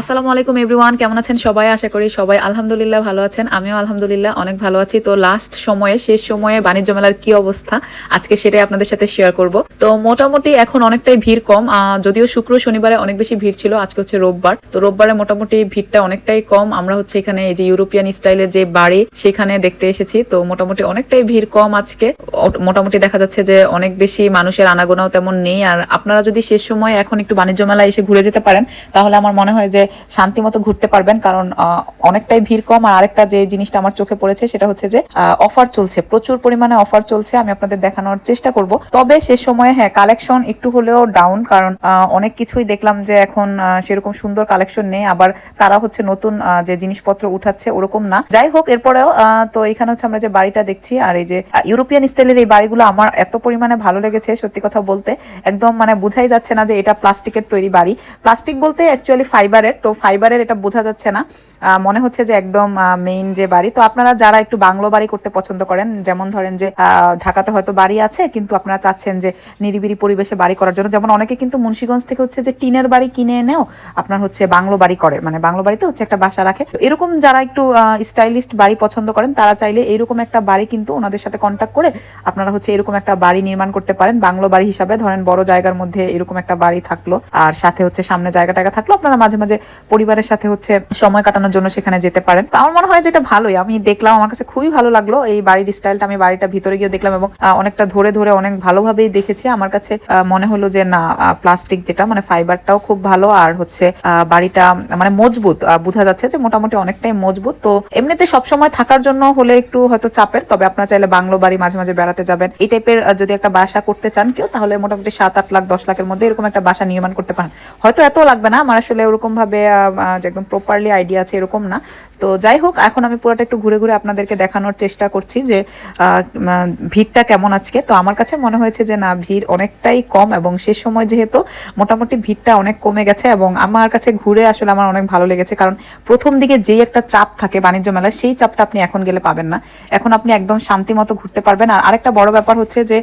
আসসালামু আলাইকুম এভরিওয়ান কেমন আছেন সবাই? আশা করি সবাই আলহামদুলিল্লাহ ভালো আছেন। আমিও আলহামদুলিল্লাহ অনেক ভালো আছি। তো লাস্ট সময়ে, শেষ সময়ে বাণিজ্য মেলার কি অবস্থা? আজকে সেটাই আপনাদের সাথে শেয়ার করব। তো মোটামুটি এখন অনেকটাই ভিড় কম। যদিও শুক্র শনিবারে অনেক বেশি ভিড় ছিল, আজকে হচ্ছে রোববার। তো রোববারে মোটামুটি ভিড়টা অনেকটাই কম। আমরা হচ্ছে এখানে এই যে ইউরোপিয়ান স্টাইলের যে বাড়ি, সেখানে দেখতে এসেছি। তো মোটামুটি অনেকটাই ভিড় কম আজকে। মোটামুটি দেখা যাচ্ছে যে অনেক বেশি মানুষের আনাগোনাও তেমন নেই। আর আপনারা যদি শেষ সময় এখন একটু বাণিজ্য মেলায় এসে ঘুরে যেতে পারেন, তাহলে আমার মনে হয় যে শান্তি মতো ঘুরতে পারবেন, কারণ অনেকটাই ভিড় কম। আর আরেকটা যে জিনিসটা আমার চোখে পড়েছে, সেটা হচ্ছে যে অফার চলছে, প্রচুর পরিমাণে অফার চলছে, আমি আপনাদের দেখানোর চেষ্টা করব। তবে সে সময়ে হ্যাঁ কালেকশন একটু হলেও ডাউন কারণ অনেক কিছুই দেখলাম যে এখন সেরকম সুন্দর কালেকশন নেই। আবার তারা হচ্ছে নতুন যে জিনিসপত্র উঠাচ্ছে, ওরকম না। যাই হোক, এরপরেও তো এখানে হচ্ছে আমরা যে বাড়িটা দেখছি, আর এই যে ইউরোপিয়ান স্টাইলের এই বাড়িগুলো আমার এত পরিমাণে ভালো লেগেছে, সত্যি কথা বলতে। একদম মানে বোঝাই যাচ্ছে না যে এটা প্লাস্টিকের তৈরি বাড়ি। প্লাস্টিক বলতে অ্যাকচুয়ালি ফাইবারের তো ফাইবারের এটা বোঝা যাচ্ছে না। মনে হচ্ছে যে একদম মেইন যে বাড়ি। তো আপনারা যারা একটু বাংলো বাড়ি করতে পছন্দ করেন, যেমন ধরেন যে ঢাকাতে হয়তো বাড়ি আছে, কিন্তু আপনারা চাচ্ছেন যে নিরিবিরি পরিবেশে বাড়ি করার জন্য। যেমন অনেকে কিন্তু মুন্সিগঞ্জ থেকে হচ্ছে যে টিনের বাড়ি কিনে এনেও আপনার হচ্ছে বাংলো বাড়ি করে। মানে বাংলো বাড়িতে হচ্ছে একটা বাসা রাখে। এরকম যারা একটু স্টাইলিস্ট বাড়ি পছন্দ করেন, তারা চাইলে এরকম একটা বাড়ি কিন্তু ওনাদের সাথে কন্ট্যাক্ট করে আপনারা হচ্ছে এরকম একটা বাড়ি নির্মাণ করতে পারেন। বাংলো বাড়ি হিসাবে ধরেন বড় জায়গার মধ্যে এরকম একটা বাড়ি থাকল। আর সাথে হচ্ছে সামনে জায়গা টায়গা থাকল। আপনারা মাঝে মাঝে পরিবারের সাথে হচ্ছে সময় কাটানোর জন্য সেখানে যেতে পারেন। তো আমার মনে হয় যেটা ভালোই। আমি দেখলাম, আমার কাছে খুবই ভালো লাগল এই বাড়ির স্টাইলটা আমি বাড়িটা ভিতরে গিয়ে দেখলাম এবং অনেকটা ধরে ধরে অনেক ভালোভাবেই দেখেছি। আমার কাছে মনে হলো যে না প্লাস্টিক যেটা মানে ফাইবারটাও খুব ভালো। আর হচ্ছে বাড়িটা মানে মজবুত বোঝা যাচ্ছে যে মোটামুটি অনেকটাই মজবুত। তো এমনিতে সবসময় থাকার জন্য হলে একটু হয়তো চাপের, তবে আপনারা চাইলে বাংলো বাড়ি মাঝে মাঝে বেড়াতে যাবেন। এই টাইপের যদি একটা বাসা করতে চান কেউ, তাহলে মোটামুটি সাত আট লাখ, দশ লাখের মধ্যে এরকম একটা বাসা নির্মাণ করতে পারেন। হয়তো এত লাগবে না, আমার আসলে ওরকম ভাবে আহ, একদম প্রপারলি আইডিয়া আছে এরকম না। তো যাই হোক এখন আমি পুরোটা একটু ঘুরে ঘুরে আপনাদেরকে দেখানোর চেষ্টা করছি যে ভিড়টা কেমন আজকে। তো আমার কাছে মনে হয়েছে যে না ভিড় অনেকটাই কম এবং শেষ সময় যেহেতু মোটামুটি ভিড়টা অনেক কমে গেছে এবং আমার কাছে ঘুরে আসলে আমার অনেক ভালো লেগেছে। কারণ প্রথম দিকে যেই একটা চাপ থাকে বাণিজ্য মেলায় সেই চাপটা আপনি এখন গেলে পাবেন না। এখন আপনি একদম শান্তি মতো ঘুরতে পারবেন। আর আরেকটা বড় ব্যাপার হচ্ছে যে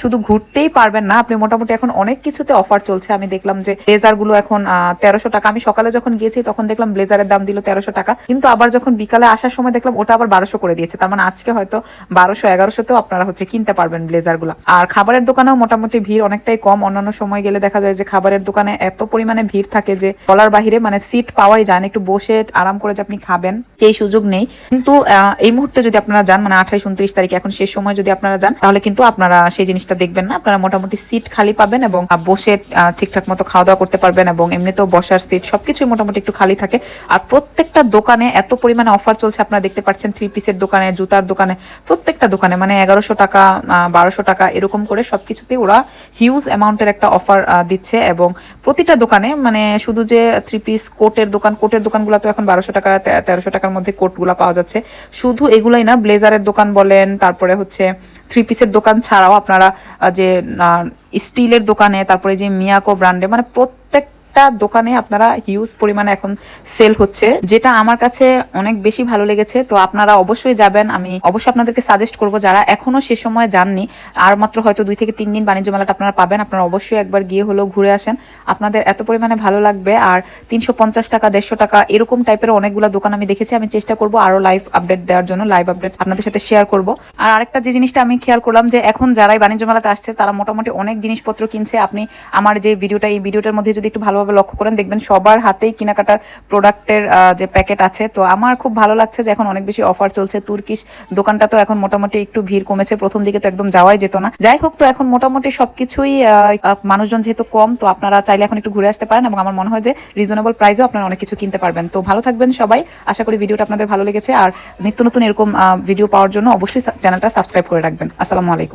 শুধু ঘুরতেই পারবেন না আপনি মোটামুটি এখন অনেক কিছুতে অফার চলছে। আমি দেখলাম যে ব্লেজারগুলো এখন তেরোশো টাকা। আমি সকালে যখন গিয়েছি, তখন দেখলাম ব্লেজারের দাম দিল তেরোশো টাকা। কিন্তু আবার যখন বিকালে আসার সময় দেখলাম ওটা আবার বারোশো করে দিয়েছে। তার মানে আজকে হয়তো বারোশো, এগারোশোতেও আপনারা হচ্ছে কিনতে পারবেন ব্লেজারগুলো আর খাবারের দোকানেও মোটামুটি ভিড় অনেকটাই কম। অন্যান্য সময় গেলে দেখা যায় যে খাবারের দোকানে এত পরিমাণে ভিড় থাকে যে বলার বাহিরে মানে সিট পাওয়াই যায় না। একটু বসে আরাম করে যে আপনি খাবেন, সেই সুযোগ নেই। কিন্তু এই মুহূর্তে যদি আপনারা যান মানে আঠাইশ, উনত্রিশ তারিখ এখন শেষ সময় যদি আপনারা যান, তাহলে কিন্তু আপনারা সেই জিনিসটা দেখবেন না। আপনারা মোটামুটি সিট খালি পাবেন এবং বসে ঠিকঠাক মতো খাওয়া দাওয়া করতে পারবেন এবং এমনিতেও বসার সিট সবকিছুই মোটামুটি একটু খালি থাকে। আর প্রত্যেকটা দোকানে এত পরিমাণে অফার চলছে, আপনারা দেখতে পাচ্ছেন থ্রি পিসের দোকানে, জুতার দোকানে, প্রত্যেকটা দোকানে মানে এগারোশো টাকা বারোশো টাকা, এরকম করে সবকিছুতে ওরা হিউজ অ্যামাউন্টের একটা অফার দিচ্ছে এবং প্রতিটা দোকানে মানে শুধু যে থ্রি পিস কোটের দোকান কোটের দোকানগুলো তো এখন বারোশো টাকা তেরোশো টাকার মধ্যে কোটগুলো পাওয়া যাচ্ছে। শুধু এগুলাই না, ব্লেজারের দোকান বলেন, তারপরে হচ্ছে থ্রি পিসের দোকান ছাড়াও আপনারা যে স্টিলের দোকানে, তারপরে যে মিয়াকো ব্র্যান্ডে মানে প্রত্যেকটা দোকানে আপনারা হিউজ পরিমাণে এখন সেল হচ্ছে, যেটা আমার কাছে অনেক বেশি ভালো লেগেছে। তো আপনারা অবশ্যই যাবেন। আমি অবশ্যই আপনাদেরকে সাজেস্ট করব যারা এখনও সে সময় যাননি, আর মাত্র হয়তো দুই থেকে তিন দিন বাণিজ্য মেলাটা আপনারা পাবেন, আপনারা অবশ্যই একবার গিয়ে হলেও ঘুরে আসেন। আপনাদের এত পরিমাণে ভালো লাগবে, আর তিনশো পঞ্চাশ টাকা, দেড়শো টাকা এরকম টাইপের অনেকগুলো দোকান আমি দেখেছি, আমি চেষ্টা করব আরও লাইভ আপডেট দেওয়ার জন্য লাইভ আপডেট আপনাদের সাথে শেয়ার করব। আর আরেকটা যে জিনিসটা আমি খেয়াল করলাম যে এখন যারাই বাণিজ্য মেলাতে আসছে, তারা মোটামুটি অনেক জিনিসপত্র কিনছে। আপনি আমার যে ভিডিওটা এই ভিডিওটার মধ্যে যদি একটু ভালোভাবে লক্ষ্য করেন, দেখবেন সবার হাতেই কেনাকাটার প্রোডাক্টের যে প্যাকেট আছে। তো আমার খুব ভালো লাগছে যে এখন অনেক বেশি অফার চলছে। তুর্কিশ দোকানটা তো এখন মোটামুটি একটু ভিড় কমেছে, প্রথম দিকে তো একদম যাওয়াই যেত না। যাই হোক, তো এখন মোটামুটি সবকিছুই মানুষজন যেহেতু কম, তো আপনারা চাইলে এখন একটু ঘুরে আসতে পারেন এবং আমার মনে হয় যে রিজনেবল প্রাইসেও আপনারা অনেক কিছু কিনতে পারবেন। তো ভালো থাকবেন সবাই। আশা করি ভিডিওটা আপনাদের ভালো লেগেছে। আর নিত্য নতুন এরকম ভিডিও পাওয়ার জন্য অবশ্যই চ্যানেলটা সাবস্ক্রাইব করে রাখবেন। আসসালামু আলাইকুম।